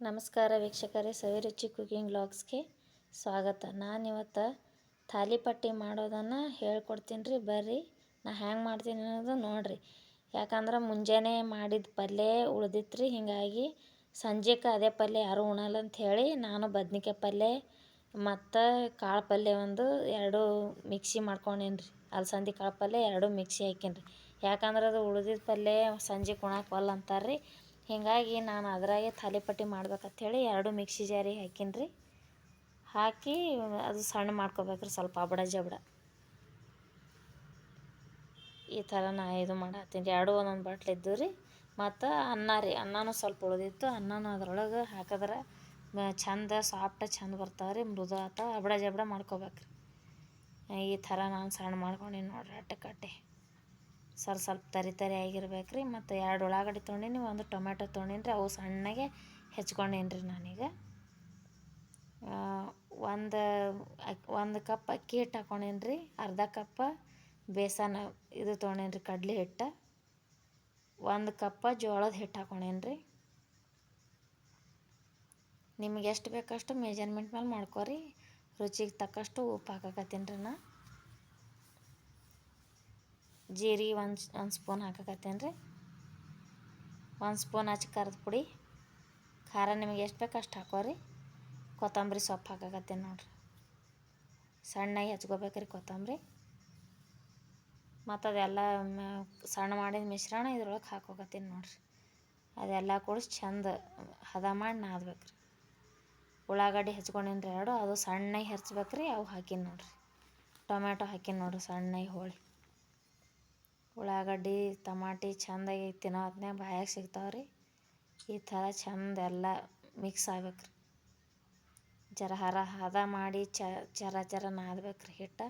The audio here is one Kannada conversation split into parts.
ನಮಸ್ಕಾರ ವೀಕ್ಷಕರೇ, ಸವಿರುಚಿ ಕುಕಿಂಗ್ ಬ್ಲಾಗ್ಸ್ಗೆ ಸ್ವಾಗತ. ನಾನು ಇವತ್ತು ತಾಲಿಪಟ್ಟಿ ಮಾಡೋದನ್ನು ಹೇಳ್ಕೊಡ್ತೀನಿ ರೀ ಬರ್ರಿ, ನಾ ಹ್ಯಾಂಗೆ ಮಾಡ್ತೀನಿ ಅನ್ನೋದು ನೋಡಿರಿ. ಯಾಕಂದ್ರೆ ಮುಂಜಾನೆ ಮಾಡಿದ ಪಲ್ಯ ಉಳ್ದಿತ್ತು ರೀ ಹೀಗಾಗಿ ಸಂಜೆಗೆ ಅದೇ ಪಲ್ಯ ಯಾರೂ ಉಣಲ್ಲ ಅಂತ ಹೇಳಿ ನಾನು ಬದ್ನಿಕಾಯಿ ಪಲ್ಯ ಮತ್ತು ಕಾಳು ಪಲ್ಯ ಒಂದು ಎರಡು ಮಿಕ್ಸಿ ಮಾಡ್ಕೊಂಡೇನಿ ರೀ ಅಲಸಂದಿ ಕಾಳು ಪಲ್ಯ ಎರಡು ಮಿಕ್ಸಿ ಹಾಕೀನಿ ರೀ ಯಾಕಂದ್ರೆ ಅದು ಉಳ್ದಿದ್ದ ಪಲ್ಯ ಸಂಜೆಗೆ ಉಣಕ್ಕೆ ಒಲ್ಲ ಅಂತಾರೆ ರೀ ಹೀಗಾಗಿ ನಾನು ಅದರಾಗೆ ತಾಲಿಪಟ್ಟಿ ಮಾಡ್ಬೇಕಂಥೇಳಿ ಎರಡು ಮಿಕ್ಸಿ ಜಾರಿ ಹಾಕೀನಿ ರೀ ಹಾಕಿ ಅದು ಸಣ್ಣ ಮಾಡ್ಕೋಬೇಕ್ರಿ ಸ್ವಲ್ಪ ಅಬಡ ಜಬಡ. ಈ ಥರ ನಾ ಇದು ಮಾಡತ್ತೀನಿ. ಎರಡು ಒಂದೊಂದು ಬಾಟ್ಲ್ ಇದ್ದು ರೀ ಮತ್ತು ಅನ್ನ ರೀ. ಅನ್ನನೂ ಸ್ವಲ್ಪ ಉಳಿದಿತ್ತು. ಅನ್ನನೂ ಅದ್ರೊಳಗೆ ಹಾಕಿದ್ರೆ ಚಂದ ಸಾಫ್ಟ ಚಂದ ಬರ್ತಾವೆ ರೀ ಮೃದು ಆತ ಅಬಡ ಜಬಡ ಮಾಡ್ಕೋಬೇಕ್ರಿ. ಈ ಥರ ನಾನು ಸಣ್ಣ ಮಾಡ್ಕೊಂಡೀನಿ ನೋಡ್ರಿ ಅಟ್ಟಕಟ್ಟೆ ಸ್ವಲ್ಪ ಸ್ವಲ್ಪ ತರಿ ತರಿ ಆಗಿರ್ಬೇಕು ರೀ ಮತ್ತು ಎರಡು ಉಳ್ಳಾಗಡ್ಡಿ ತೊಗೊಂಡಿನಿ, ಒಂದು ಟೊಮ್ಯಾಟೊ ತೊಗೊಂಡಿನಿ ರೀ ಅವು ಸಣ್ಣಗೆ ಹೆಚ್ಕೊಂಡೇನಿ ರೀ ನಾನೀಗ ಒಂದು ಒಂದು ಕಪ್ ಅಕ್ಕಿ ಹಿಟ್ಟು ಹಾಕ್ಕೊಂಡೀನಿ ರೀ ಅರ್ಧ ಕಪ್ಪ ಬೇಸನ ಇದು ತೊಗೊಂಡೇನಿ ರೀ ಕಡಲೆ ಹಿಟ್ಟು. ಒಂದು ಕಪ್ಪ ಜೋಳದ ಹಿಟ್ಟು ಹಾಕೊಂಡೇನಿ ರೀ ನಿಮಗೆ ಎಷ್ಟು ಬೇಕಷ್ಟು ಮೆಜರ್ಮೆಂಟ್ ಮೇಲೆ ಮಾಡ್ಕೋರಿ. ರುಚಿಗೆ ತಕ್ಕಷ್ಟು ಉಪ್ಪು ಹಾಕಕತ್ತೀನಿ ರೀ ನಾ. ಜೀರಿಗೆ ಒಂದು ಒಂದು ಸ್ಪೂನ್ ಹಾಕಕತ್ತೇನೆ ರೀ ಒಂದು ಸ್ಪೂನ್ ಹಚ್ಚಿ ಕರ್ದ ಪುಡಿ. ಖಾರ ನಿಮಗೆ ಎಷ್ಟು ಬೇಕು ಅಷ್ಟು ಹಾಕೋರಿ. ಕೊತ್ತಂಬರಿ ಸೊಪ್ಪು ಹಾಕಕತ್ತೇನೆ ನೋಡಿರಿ. ಸಣ್ಣಗೆ ಹೆಚ್ಕೋಬೇಕ್ರಿ ಕೊತ್ತಂಬರಿ. ಮತ್ತು ಅದೆಲ್ಲ ಸಣ್ಣ ಮಾಡಿದ ಮಿಶ್ರಣ ಇದ್ರೊಳಗೆ ಹಾಕೋಕತ್ತೀನಿ ನೋಡಿರಿ. ಅದೆಲ್ಲ ಕೂಡಿಸಿ ಚಂದ ಹದ ಮಾಡಿ ನಾದ್ಬೇಕು ರೀ ಉಳ್ಳಾಗಡ್ಡಿ ಹಚ್ಕೊಂಡಿನ್ರಿ ಎರಡು, ಅದು ಸಣ್ಣಗೆ ಹೆಚ್ಚಬೇಕ್ರಿ ಅವು ಹಾಕೀನಿ ನೋಡಿರಿ. ಟೊಮ್ಯಾಟೊ ಹಾಕಿನಿ ನೋಡಿರಿ, ಸಣ್ಣಗೆ ಹೋಳಿ. ಉಳ್ಳಾಗಡ್ಡಿ, ಟಮಾಟಿ ಚಂದಾಗಿ ತಿನ್ನೋ ಹೊತ್ನ್ಯಾಗ ಬಾಯಾಗ ಸಿಗ್ತಾವೆ ರೀ ಈ ಥರ ಚಂದ ಎಲ್ಲ ಮಿಕ್ಸ್ ಆಗ್ಬೇಕು ರೀ ಜರ ಹರ ಹದ ಮಾಡಿ ಚರ ಚರ ನಾದ್ಬೇಕು ರೀ ಹಿಟ್ಟು.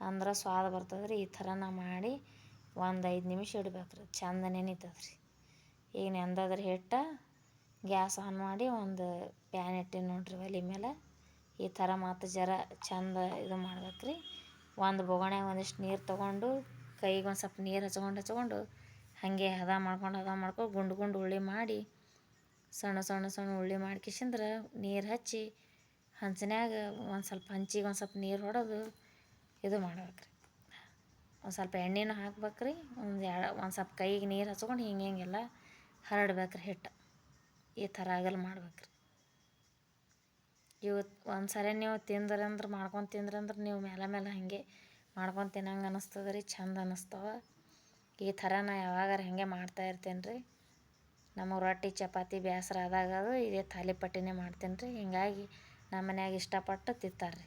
ಅಂದ್ರೆ ಸ್ವಾದ ಬರ್ತದೆ ರೀ ಈ ಥರ ನಾ ಮಾಡಿ ಒಂದು ಐದು ನಿಮಿಷ ಇಡ್ಬೇಕು ರೀ ಚಂದ ನೆನೀತದೆ ರೀ ಈಗ ನೆಂದದ್ರಿ ಹಿಟ್ಟು ಗ್ಯಾಸ್ ಆನ್ ಮಾಡಿ ಒಂದು ಪ್ಯಾನ್ ಇಟ್ಟಿನಿ ನೋಡ್ರಿ ಒಲೆ ಮೇಲೆ. ಈ ಥರ ಮತ್ತು ಜರ ಚಂದ ಇದು ಮಾಡ್ಬೇಕು ರೀ ಒಂದು ಬೊಗಣೆ ಒಂದಿಷ್ಟು ನೀರು ತೊಗೊಂಡು ಕೈಗೆ ಒಂದು ಸ್ವಲ್ಪ ನೀರು ಹಚ್ಕೊಂಡು ಹಚ್ಕೊಂಡು ಹಾಗೆ ಹದ ಮಾಡ್ಕೊಂಡು ಹದ ಮಾಡ್ಕೊಂಡು ಗುಂಡು ಗುಂಡು ಉಳ್ಳಿ ಮಾಡಿ ಸಣ್ಣ ಸಣ್ಣ ಸಣ್ಣ ಉಳ್ಳಿ ಮಾಡ್ಕಿಸಿಂದ್ರೆ ನೀರು ಹಚ್ಚಿ ಹಂಚಿನ್ಯಾಗ ಒಂದು ಸ್ವಲ್ಪ ಹಂಚಿಗೆ ಒಂದು ಸ್ವಲ್ಪ ನೀರು ಹೊಡೆದು ಇದು ಮಾಡ್ಬೇಕು ರೀ ಒಂದು ಸ್ವಲ್ಪ ಎಣ್ಣೆನೂ ಹಾಕ್ಬೇಕು ರೀ ಒಂದು ಎರಡು ಒಂದು ಸ್ವಲ್ಪ ಕೈಗೆ ನೀರು ಹಚ್ಕೊಂಡು ಹಿಂಗೆ ಹಿಂಗೆಲ್ಲ ಹರಡ್ಬೇಕು ರೀ ಹಿಟ್ಟು. ಈ ಥರ ಆಗಲ್ಲ ಮಾಡ್ಬೇಕು ರೀ ಇವತ್ತು ಒಂದು ಸರಿ ನೀವು ತಿಂದ್ರಂದ್ರೆ ಮಾಡ್ಕೊಂಡು ತಿಂದ್ರಂದ್ರೆ ನೀವು ಮೇಲೆ ಮೇಲೆ ಹಾಗೆ ಮಾಡ್ಕೊಂಡು ತಿನ್ನಂಗೆ ಅನ್ನಿಸ್ತದೆ ರೀ ಚಂದ ಅನ್ನಿಸ್ತವೆ ಈ ಥರ ನಾ ಯಾವಾಗಾರ ಹಾಗೆ ಮಾಡ್ತಾ ಇರ್ತೇನೆ ರೀ. ನಮಗೆ ರೊಟ್ಟಿ, ಚಪಾತಿ ಬೇಸರ ಆದಾಗ ಅದು ಇದೇ ತಾಲಿಪಟ್ಟಿನೇ ಮಾಡ್ತೀನಿ ರೀ. ಹೀಗಾಗಿ ನಮ್ಮ ಮನ್ಯಾಗ ಇಷ್ಟಪಟ್ಟು ತಿಂತಾರೆ ರೀ.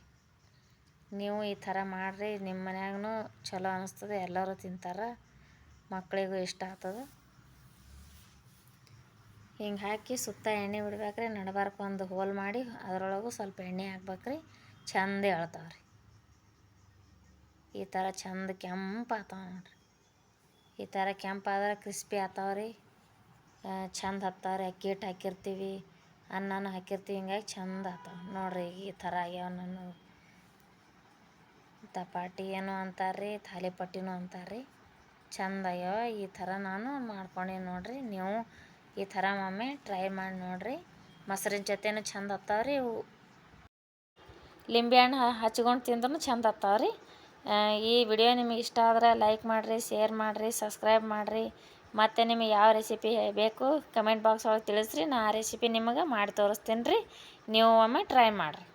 ನೀವು ಈ ಥರ ಮಾಡಿರಿ, ನಿಮ್ಮ ಮನ್ಯಾಗೂ ಚಲೋ ಅನ್ನಿಸ್ತದೆ ಎಲ್ಲರೂ ತಿಂತಾರೆ ಮಕ್ಕಳಿಗೂ ಇಷ್ಟ ಆಗ್ತದೆ. ಹಿಂಗೆ ಹಾಕಿ ಸುತ್ತ ಎಣ್ಣೆ ಬಿಡ್ಬೇಕ್ರಿ ನಡ್ಬಾರ್ಕೊಂದು ಹೋಲ್ ಮಾಡಿ ಅದರೊಳಗೂ ಸ್ವಲ್ಪ ಎಣ್ಣೆ ಹಾಕ್ಬೇಕ್ರಿ ಚಂದ ಹೇಳ್ತಾವ್ರಿ. ಈ ಥರ ಚಂದ ಕೆಂಪು ಆತಾವ ನೋಡ್ರಿ. ಈ ಥರ ಕೆಂಪಾದ್ರೆ ಕ್ರಿಸ್ಪಿ ಆತಾವ ರೀ ಚಂದ ಹತ್ತಾವ್ರಿ. ಅಕ್ಕಿ ಹಿಟ್ಟು ಹಾಕಿರ್ತೀವಿ, ಅನ್ನನೂ ಹಾಕಿರ್ತೀವಿ, ಹಿಂಗಾಗಿ ಚಂದ ಆತಾವ ನೋಡ್ರಿ ಈ ಥರ ಆಗ್ಯಾವ ನಾನು ತಪಾಟಿ ಏನೋ ಅಂತಾರೆ ರೀ ತಾಲಿಪಟ್ಟಿನೂ ಅಂತಾರೆ ರೀ ಚಂದ ಆಗ್ಯಾವ ಈ ಥರ ನಾನು ಮಾಡ್ಕೊಂಡೀನಿ ನೋಡಿರಿ. ನೀವು ಈ ಥರ ಒಮ್ಮೆ ಟ್ರೈ ಮಾಡಿ ನೋಡಿರಿ. ಮೊಸರಿನ ಜೊತೆನೂ ಚಂದ ಹತ್ತಾವ ರೀ ಲಿಂಬೆ ಹಣ್ಣು ಹಚ್ಕೊಂಡು ತಿಂದ್ರೂ ಚಂದ ಹತ್ತಾವ ರೀ ಈ ವಿಡಿಯೋ ನಿಮಗೆ ಇಷ್ಟ ಆದ್ರೆ ಲೈಕ್ ಮಾಡಿರಿ, ಶೇರ್ ಮಾಡಿರಿ, ಸಬ್ಸ್ಕ್ರೈಬ್ ಮಾಡಿರಿ. ಮತ್ತು ನಿಮಗೆ ಯಾವ ರೆಸಿಪಿ ಬೇಕು, ಕಮೆಂಟ್ ಬಾಕ್ಸ್ ಒಳಗೆ ತಿಳಿಸ್ರಿ. ನಾ ಆ ರೆಸಿಪಿ ನಿಮಗೆ ಮಾಡಿ ತೋರಿಸ್ತೀನಿ ರೀ. ನೀವು ಒಮ್ಮೆ ಟ್ರೈ ಮಾಡಿರಿ.